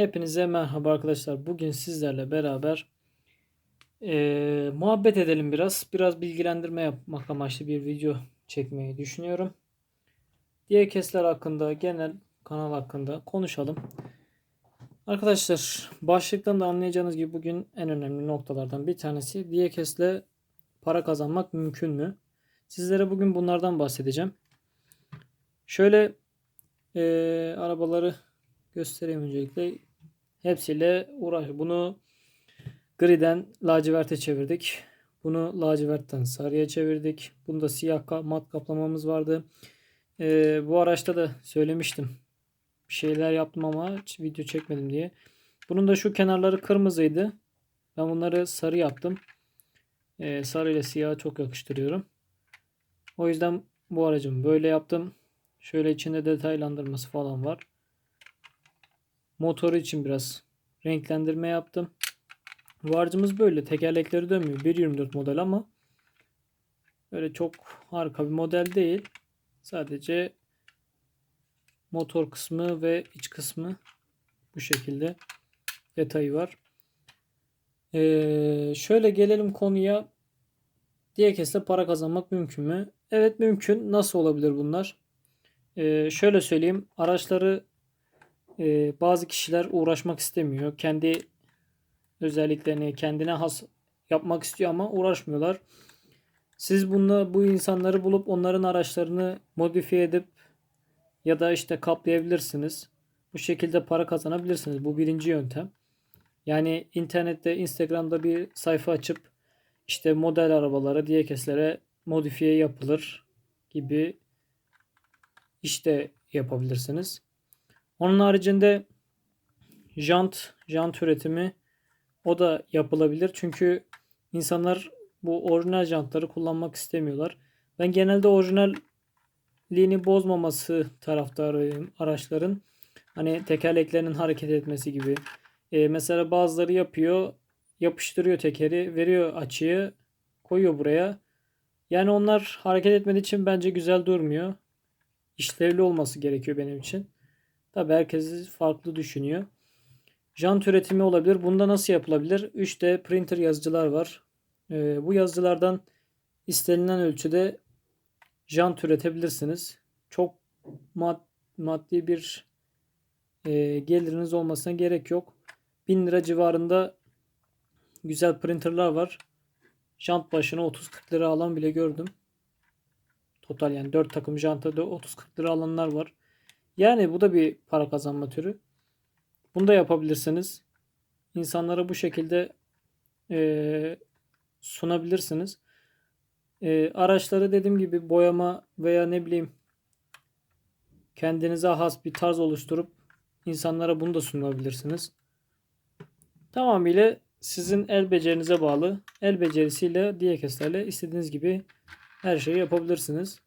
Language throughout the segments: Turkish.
Hepinize merhaba arkadaşlar. Bugün sizlerle beraber eee, muhabbet edelim biraz. Biraz bilgilendirme yapmak amaçlı bir video çekmeyi düşünüyorum. Diyekesler hakkında, genel kanal hakkında konuşalım. Arkadaşlar başlıktan da anlayacağınız gibi bugün en önemli noktalardan bir tanesi Diyekes'le para kazanmak mümkün mü? Sizlere bugün bunlardan bahsedeceğim. Şöyle eee, arabaları göstereyim öncelikle. Hepsiyle uğraş. Bunu griden laciverte çevirdik. Bunu lacivertten sarıya çevirdik. Bunda siyah ka- mat kaplamamız vardı. Ee, bu araçta da söylemiştim. Bir şeyler yaptım ama video çekmedim diye. Bunun da şu kenarları kırmızıydı. Ben bunları sarı yaptım. Ee, sarı ile siyahı çok yakıştırıyorum. O yüzden bu aracımı böyle yaptım. Şöyle içinde detaylandırması falan var. Motoru için biraz renklendirme yaptım. Bu aracımız böyle. Tekerlekleri dönmüyor. 1.24 model ama öyle çok harika bir model değil. Sadece motor kısmı ve iç kısmı bu şekilde detayı var. Ee, şöyle gelelim konuya. Diyekes'le para kazanmak mümkün mü? Evet mümkün. Nasıl olabilir bunlar? Ee, şöyle söyleyeyim. Araçları e, bazı kişiler uğraşmak istemiyor. Kendi özelliklerini kendine has yapmak istiyor ama uğraşmıyorlar. Siz bununla bu insanları bulup onların araçlarını modifiye edip ya da işte kaplayabilirsiniz. Bu şekilde para kazanabilirsiniz. Bu birinci yöntem. Yani internette, Instagram'da bir sayfa açıp işte model arabalara, diyekeslere modifiye yapılır gibi işte yapabilirsiniz. Onun haricinde jant, jant üretimi o da yapılabilir. Çünkü insanlar bu orijinal jantları kullanmak istemiyorlar. Ben genelde orijinalliğini bozmaması taraftarıyım araçların. Hani tekerleklerinin hareket etmesi gibi. Ee, mesela bazıları yapıyor, yapıştırıyor tekeri, veriyor açıyı, koyuyor buraya. Yani onlar hareket etmediği için bence güzel durmuyor. İşlevli olması gerekiyor benim için. Tabii herkes farklı düşünüyor. Jant üretimi olabilir. Bunda nasıl yapılabilir? 3D printer yazıcılar var. Ee, bu yazıcılardan istenilen ölçüde jant üretebilirsiniz. Çok mad maddi bir e, geliriniz olmasına gerek yok. 1000 lira civarında güzel printerlar var. Jant başına 30-40 lira alan bile gördüm. Total yani 4 takım janta da 30-40 lira alanlar var. Yani bu da bir para kazanma türü. Bunu da yapabilirsiniz. İnsanlara bu şekilde e, sunabilirsiniz. E, araçları dediğim gibi boyama veya ne bileyim kendinize has bir tarz oluşturup insanlara bunu da sunabilirsiniz. Tamamıyla sizin el becerinize bağlı. El becerisiyle diyekeslerle istediğiniz gibi her şeyi yapabilirsiniz.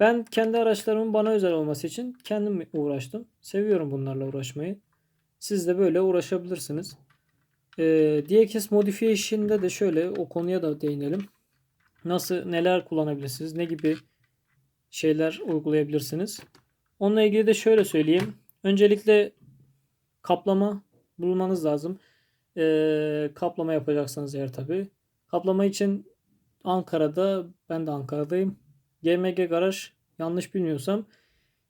Ben kendi araçlarımın bana özel olması için kendim uğraştım. Seviyorum bunlarla uğraşmayı. Siz de böyle uğraşabilirsiniz. Ee, DXS modifiye de şöyle o konuya da değinelim. Nasıl neler kullanabilirsiniz? Ne gibi şeyler uygulayabilirsiniz? Onunla ilgili de şöyle söyleyeyim. Öncelikle kaplama bulmanız lazım. Ee, kaplama yapacaksanız eğer tabi. Kaplama için Ankara'da ben de Ankara'dayım. GMG Garaj yanlış bilmiyorsam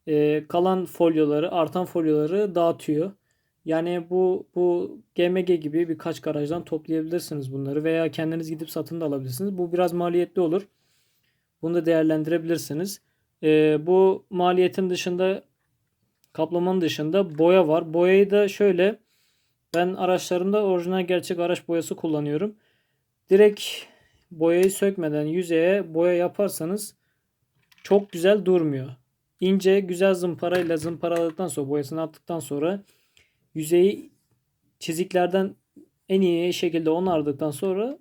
e, kalan folyoları, artan folyoları dağıtıyor. Yani bu bu GMG gibi birkaç garajdan toplayabilirsiniz bunları veya kendiniz gidip satın da alabilirsiniz. Bu biraz maliyetli olur. Bunu da değerlendirebilirsiniz. E, bu maliyetin dışında kaplamanın dışında boya var. Boyayı da şöyle ben araçlarımda orijinal gerçek araç boyası kullanıyorum. Direkt boyayı sökmeden yüzeye boya yaparsanız çok güzel durmuyor. İnce güzel zımparayla zımparaladıktan sonra boyasını attıktan sonra yüzeyi çiziklerden en iyi şekilde onardıktan sonra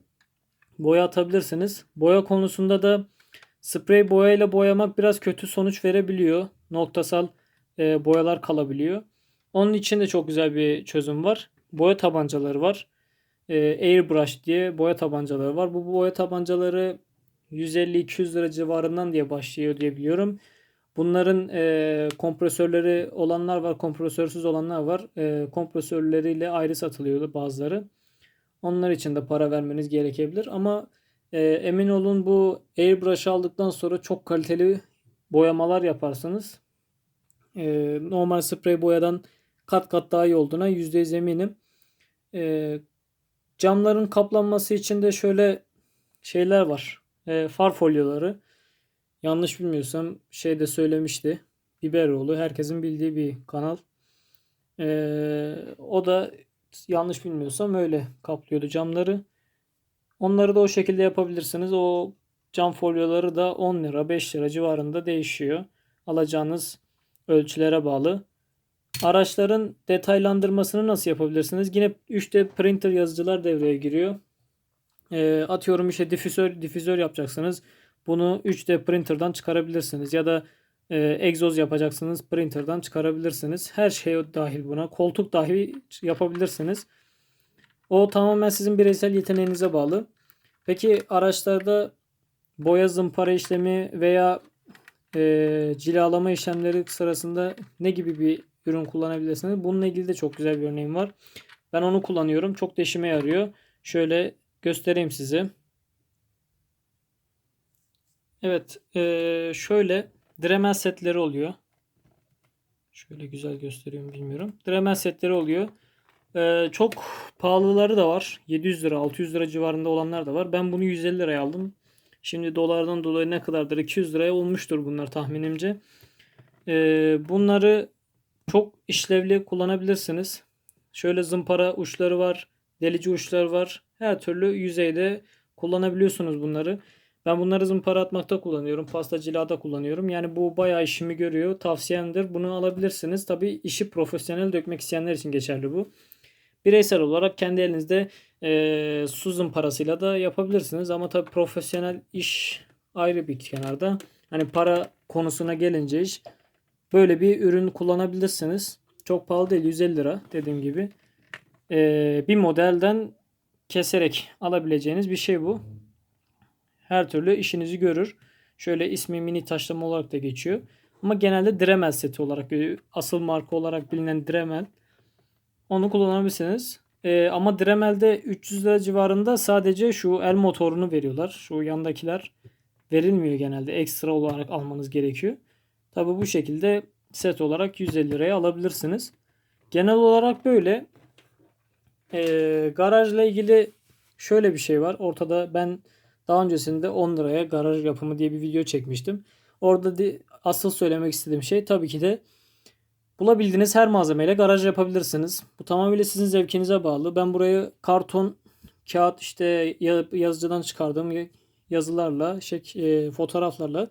boya atabilirsiniz. Boya konusunda da sprey boyayla boyamak biraz kötü sonuç verebiliyor. Noktasal e, boyalar kalabiliyor. Onun için de çok güzel bir çözüm var. Boya tabancaları var. E, airbrush diye boya tabancaları var. Bu boya tabancaları 150-200 lira civarından diye başlıyor diye biliyorum. Bunların e, kompresörleri olanlar var, kompresörsüz olanlar var. E, kompresörleriyle ayrı satılıyordu bazıları. Onlar için de para vermeniz gerekebilir. Ama e, emin olun bu airbrush aldıktan sonra çok kaliteli boyamalar yaparsınız. E, normal sprey boyadan kat kat daha iyi olduğuna %100 eminim. E, camların kaplanması için de şöyle şeyler var. E, far folyoları. Yanlış bilmiyorsam şey de söylemişti. Biberoğlu herkesin bildiği bir kanal. E, o da yanlış bilmiyorsam öyle kaplıyordu camları. Onları da o şekilde yapabilirsiniz. O cam folyoları da 10 lira 5 lira civarında değişiyor. Alacağınız ölçülere bağlı. Araçların detaylandırmasını nasıl yapabilirsiniz? Yine 3D printer yazıcılar devreye giriyor. E, atıyorum işte difüzör difüzör yapacaksınız. Bunu 3D printer'dan çıkarabilirsiniz ya da e, egzoz yapacaksınız printer'dan çıkarabilirsiniz. Her şey dahil buna. Koltuk dahi yapabilirsiniz. O tamamen sizin bireysel yeteneğinize bağlı. Peki araçlarda boya zımpara işlemi veya e, cilalama işlemleri sırasında ne gibi bir ürün kullanabilirsiniz? Bununla ilgili de çok güzel bir örneğim var. Ben onu kullanıyorum. Çok da işime yarıyor. Şöyle göstereyim size. Evet. E, şöyle Dremel setleri oluyor. Şöyle güzel gösteriyorum bilmiyorum. Dremel setleri oluyor. Ee, çok pahalıları da var. 700 lira, 600 lira civarında olanlar da var. Ben bunu 150 liraya aldım. Şimdi dolardan dolayı ne kadardır? 200 liraya olmuştur bunlar tahminimce. Ee, bunları çok işlevli kullanabilirsiniz. Şöyle zımpara uçları var. Delici uçlar var. Her türlü yüzeyde kullanabiliyorsunuz bunları. Ben bunları zımpara atmakta kullanıyorum. Pasta cilada kullanıyorum. Yani bu bayağı işimi görüyor. Tavsiyemdir. Bunu alabilirsiniz. Tabi işi profesyonel dökmek isteyenler için geçerli bu. Bireysel olarak kendi elinizde e, su zımparasıyla da yapabilirsiniz. Ama tabi profesyonel iş ayrı bir kenarda. Hani para konusuna gelince iş böyle bir ürün kullanabilirsiniz. Çok pahalı değil 150 lira dediğim gibi. E, bir modelden keserek alabileceğiniz bir şey bu her türlü işinizi görür. Şöyle ismi mini taşlama olarak da geçiyor. Ama genelde Dremel seti olarak asıl marka olarak bilinen Dremel. Onu kullanabilirsiniz. Ee, ama Dremel'de 300 lira civarında sadece şu el motorunu veriyorlar. Şu yandakiler verilmiyor genelde. Ekstra olarak almanız gerekiyor. Tabi bu şekilde set olarak 150 liraya alabilirsiniz. Genel olarak böyle. Ee, garajla ilgili şöyle bir şey var. Ortada ben daha öncesinde 10 liraya garaj yapımı diye bir video çekmiştim. Orada de, asıl söylemek istediğim şey tabii ki de bulabildiğiniz her malzemeyle garaj yapabilirsiniz. Bu tamamıyla sizin zevkinize bağlı. Ben burayı karton, kağıt işte yazıcıdan çıkardığım yazılarla, şey, e, fotoğraflarla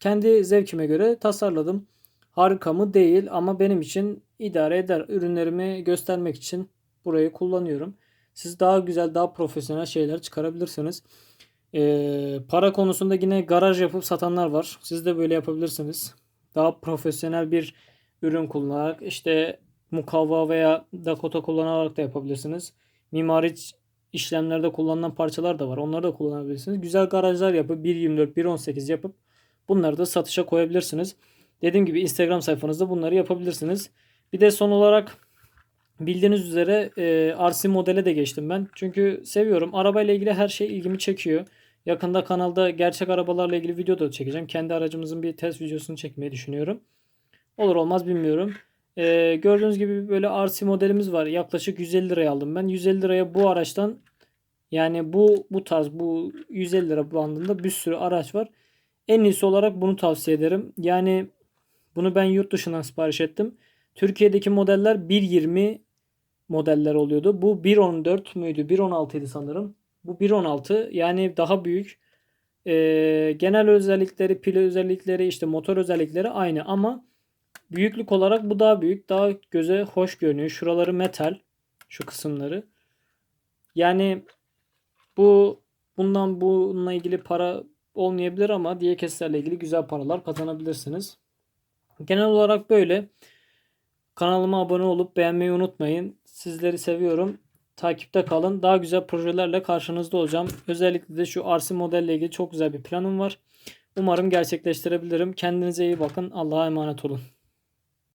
kendi zevkime göre tasarladım. Harika mı? Değil ama benim için idare eder. Ürünlerimi göstermek için burayı kullanıyorum. Siz daha güzel, daha profesyonel şeyler çıkarabilirsiniz. Ee, para konusunda yine garaj yapıp satanlar var. Siz de böyle yapabilirsiniz. Daha profesyonel bir ürün kullanarak işte mukavva veya Dakota kullanarak da yapabilirsiniz. Mimari işlemlerde kullanılan parçalar da var. Onları da kullanabilirsiniz. Güzel garajlar yapıp 1.24, 1.18 yapıp bunları da satışa koyabilirsiniz. Dediğim gibi Instagram sayfanızda bunları yapabilirsiniz. Bir de son olarak bildiğiniz üzere e, RC modele de geçtim ben. Çünkü seviyorum. Arabayla ilgili her şey ilgimi çekiyor. Yakında kanalda gerçek arabalarla ilgili video da çekeceğim. Kendi aracımızın bir test videosunu çekmeyi düşünüyorum. Olur olmaz bilmiyorum. Ee, gördüğünüz gibi böyle RC modelimiz var. Yaklaşık 150 liraya aldım ben. 150 liraya bu araçtan yani bu bu tarz bu 150 lira bandında bir sürü araç var. En iyisi olarak bunu tavsiye ederim. Yani bunu ben yurt dışından sipariş ettim. Türkiye'deki modeller 1.20 modeller oluyordu. Bu 1.14 müydü? 1.16 idi sanırım. Bu 1.16 yani daha büyük. Ee, genel özellikleri, pil özellikleri, işte motor özellikleri aynı ama büyüklük olarak bu daha büyük. Daha göze hoş görünüyor. Şuraları metal. Şu kısımları. Yani bu bundan bununla ilgili para olmayabilir ama diye keslerle ilgili güzel paralar kazanabilirsiniz. Genel olarak böyle. Kanalıma abone olup beğenmeyi unutmayın. Sizleri seviyorum. Takipte kalın. Daha güzel projelerle karşınızda olacağım. Özellikle de şu RC modelle ilgili çok güzel bir planım var. Umarım gerçekleştirebilirim. Kendinize iyi bakın. Allah'a emanet olun.